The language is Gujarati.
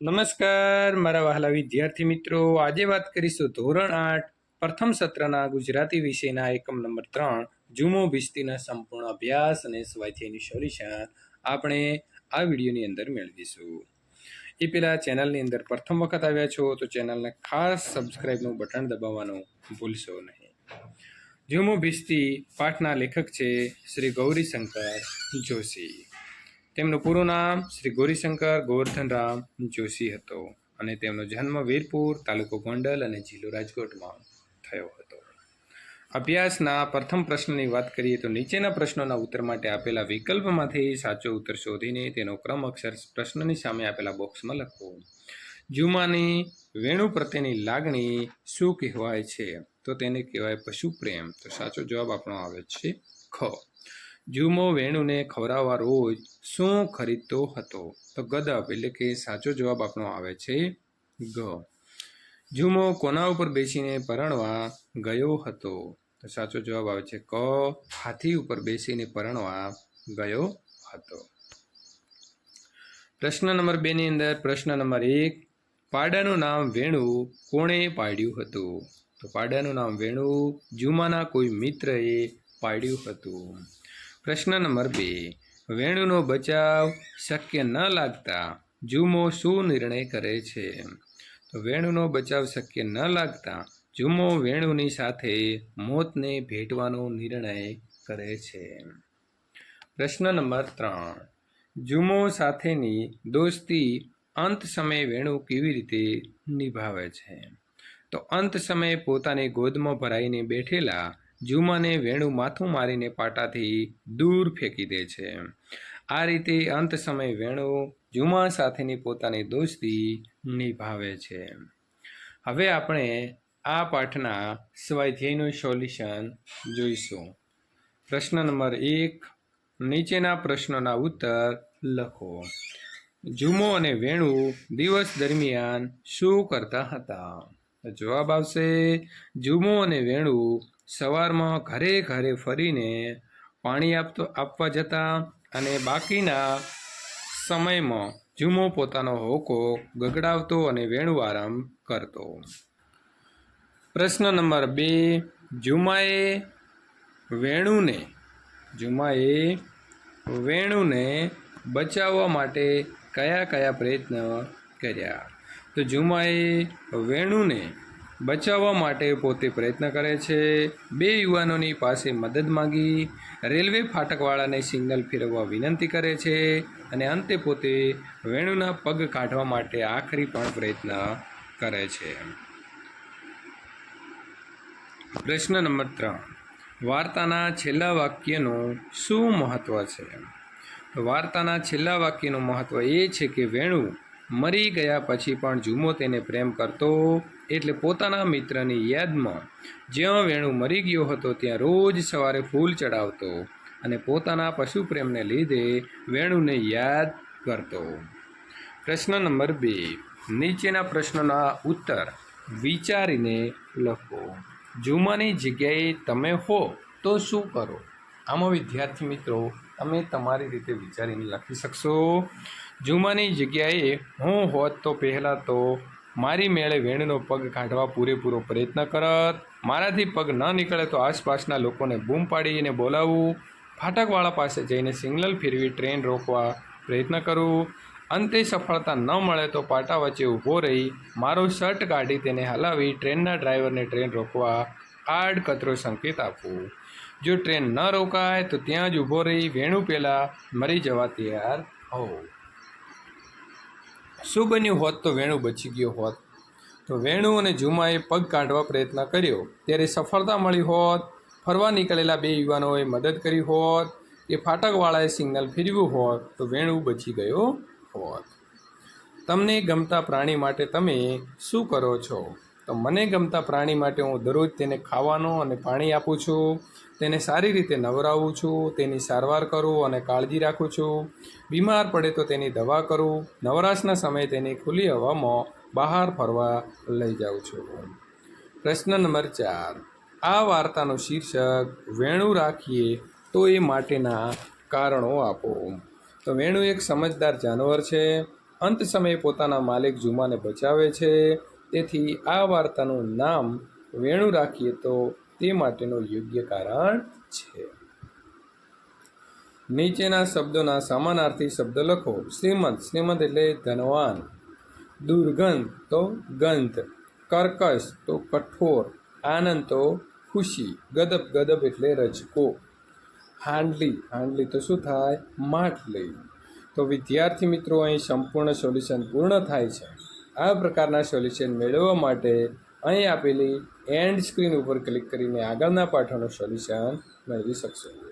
નમસ્કાર, મારા વહાલા વિદ્યાર્થી મિત્રો. આજે વાત કરીશું ધોરણ આઠ, પ્રથમ સત્રના ગુજરાતી વિષયના એકમ નંબર ત્રણ, જુમો ભિસ્તીના સંપૂર્ણ અભ્યાસ અને સ્વાધ્યાયની સોલ્યુશન આપણે આ વિડીયોની અંદર મેળવીશું. એ પહેલાં ચેનલની અંદર પ્રથમ વખત આવ્યા છો તો ચેનલને ખાસ સબસ્ક્રાઈબનું બટન દબાવવાનું ભૂલશો નહીં. જુમો ભિસ્તી પાઠના લેખક છે શ્રી ગૌરીશંકર જોશી. તેમનું પૂરું નામ શ્રી ગૌરીશંકર ગોવર્ધનરામ જોશી હતો અને તેમનો જન્મ વીરપુર તાલુકો ગોંડલ અને જિલ્લો રાજકોટમાં થયો હતો. અભ્યાસના પ્રથમ પ્રશ્નની વાત કરીએ તો નીચેના પ્રશ્નોના ઉત્તર માટે આપેલા વિકલ્પમાંથી સાચો ઉત્તર શોધીને તેનો ક્રમ અક્ષર પ્રશ્નની સામે આપેલા બોક્સમાં લખો. જુમાની વેણુ પ્રત્યેની લાગણી શું કહેવાય છે? તો તેને કહેવાય પશુ પ્રેમ તો સાચો જવાબ આપણો આવે છે ખ. જુમો વેણુને ખવડાવવા રોજ શું ખરીદતો હતો? તો ગદપ એટલે કે સાચો જવાબ આપણો આવે છે ગ. જુમો કોના ઉપર બેસીને પરણવા ગયો હતો? તો સાચો જવાબ આવે છે ક. હાથી ઉપર બેસીને પરણવા ગયો હતો. પ્રશ્ન નંબર બે ની અંદર પ્રશ્ન નંબર એક, પાડાનું નામ વેણુ કોણે પાડ્યું હતું? તો પાડાનું નામ વેણુ જુમાના કોઈ મિત્રએ પાડ્યું હતું. પ્રશ્ન નંબર બે. વેણુનો બચાવ શક્ય ન લાગતા જુમો શું નિર્ણય કરે છે? તો વેણુનો બચાવ શક્ય ન લાગતા જુમો વેણુની સાથે મોતને ભેટવાનો નિર્ણય કરે છે. પ્રશ્ન નંબર ત્રણ. જુમો સાથેની દોસ્તી અંત સમયે વેણુ કેવી રીતે નિભાવે છે? તો અંત સમયે પોતાની ગોદમાં ભરાઈને બેઠેલા જુમાને વેણુ માથું મારીને પાટાથી દૂર ફેંકી દે છે. આ રીતે અંત સમયે વેણુ જુમા સાથેની પોતાની દોસ્તી નિભાવે છે. હવે આપણે આ પાઠના સ્વાધ્યાયનું સોલ્યુશન જોઈશું. પ્રશ્ન નંબર એક, નીચેના પ્રશ્નોના ઉત્તર લખો. જુમો અને વેણુ દિવસ દરમિયાન શું કરતા હતા? જવાબ આવશે, જુમો અને વેણુ સવારમાં ઘરે ઘરે ફરીને પાણી આપતો આપવા જતા અને બાકીના સમયમાં જુમો પોતાનો હોકો ગગડાવતો અને વેણુ આરામ કરતો. પ્રશ્ન નંબર બે, જુમાએ વેણુને જુમાએ વેણુને બચાવવા માટે કયા કયા પ્રયત્ન કર્યા? તો જુમાએ વેણુને બચાવવા માટે પોતે પ્રયત્ન કરે છે. બે યુવાનોની પાસે મદદ માંગી, રેલવે ફાટકવાળાને સિગ્નલ ફેરવવા વિનંતી કરે છે અને અંતે પોતે વેણુના પગ કાઢવા માટે આખરી પણ પ્રયત્ન કરે છે. પ્રશ્ન નંબર ત્રણ. વાર્તાના છેલ્લા વાક્યનું શું મહત્ત્વ છે? વાર્તાના છેલ્લા વાક્યનું મહત્ત્વ એ છે કે વેણુ મરી ગયા પછી પણ જુમો તેને પ્રેમ કરતો એટલે પોતાના મિત્રની યાદમાં જ્યાં વેણુ મરી ગયો હતો ત્યાં રોજ સવારે ફૂલ ચડાવતો અને પોતાના પશુ પ્રેમને લીધે વેણુને યાદ કરતો. પ્રશ્ન નંબર બે. નીચેના પ્રશ્નોના ઉત્તર વિચારીને લખો. જુમાની જગ્યાએ તમે હો તો શું કરો? આમાં વિદ્યાર્થી મિત્રો તમે તમારી રીતે વિચારીને લખી શકશો. જુમાની જગ્યાએ હું હોત તો પહેલાં તો મારી મેળે વેણનો પગ કાઢવા પૂરેપૂરો પ્રયત્ન કરત. મારાથી પગ ન નીકળે તો આસપાસના લોકોને બૂમ પાડીને બોલાવવું ફાટકવાળા પાસે જઈને સિગ્નલ ફેરવી ટ્રેન રોકવા પ્રયત્ન કરું. અંતે સફળતા ન મળે તો પાટા વચ્ચે ઊભો રહી મારો શર્ટ કાઢી તેને હલાવી ટ્રેનના ડ્રાઈવરને ટ્રેન રોકવા આડકતરો સંકેત આપવું. જો ટ્રેન ન રોકાય, તો ત્યાં જ ઊભો રહી વેણુ પહેલાં મરી જવા તૈયાર હોવ શું બન્યું હોત તો વેણુ બચી ગયો હોત? તો વેણુ અને જુમાએ પગ કાઢવા પ્રયત્ન કર્યો. ત્યારે સફળતા મળી હોત, ફરવા નીકળેલા બે યુવાનોએ મદદ કરી હોત, કે ફાટકવાળાએ સિગ્નલ ફેરવ્યું હોત, તો વેણુ બચી ગયો હોત. તમને ગમતા પ્રાણી માટે તમે શું કરો છો? તો મને ગમતા પ્રાણી માટે હું દરરોજ તેને ખાવાનું અને પાણી આપું છું, તેને સારી રીતે નવરાવું છું, તેની સારવાર કરું અને કાળજી રાખું છું. બીમાર પડે તો તેની દવા કરું, નવરાશના સમયે તેની ખુલ્લી હવામાં બહાર ફરવા લઈ જાઉં છું. પ્રશ્ન નંબર ચાર. આ વાર્તાનું શીર્ષક, વેણુ રાખીએ તો એ માટેના કારણો આપો. તો વેણુ એક સમજદાર જાનવર છે. અંત સમયે પોતાના માલિક જુમાને બચાવે છે. તેથી આ વાર્તાનું નામ વેણુ રાખીએ તો તે માટેનું યોગ્ય કારણ છે. નીચેના શબ્દોના સમાનાર્થી શબ્દ લખો. શ્રીમંત શ્રીમંત એટલે ધનવાન. દુર્ગંધ તો ગંધ. કર્કશ તો કઠોર. આનંદ તો ખુશી. ગદબ ગદબ એટલે રજકો. હાંડલી હાંડલી તો શું થાય? માટલી. તો વિદ્યાર્થી મિત્રો, અહીં સંપૂર્ણ સોલ્યુશન પૂર્ણ થાય છે. આ પ્રકારના સોલ્યુશન મેળવવા માટે અહીં આપેલી એન્ડ સ્ક્રીન ઉપર ક્લિક કરીને આગળના પાઠોનું સોલ્યુશન મેળવી શકશો.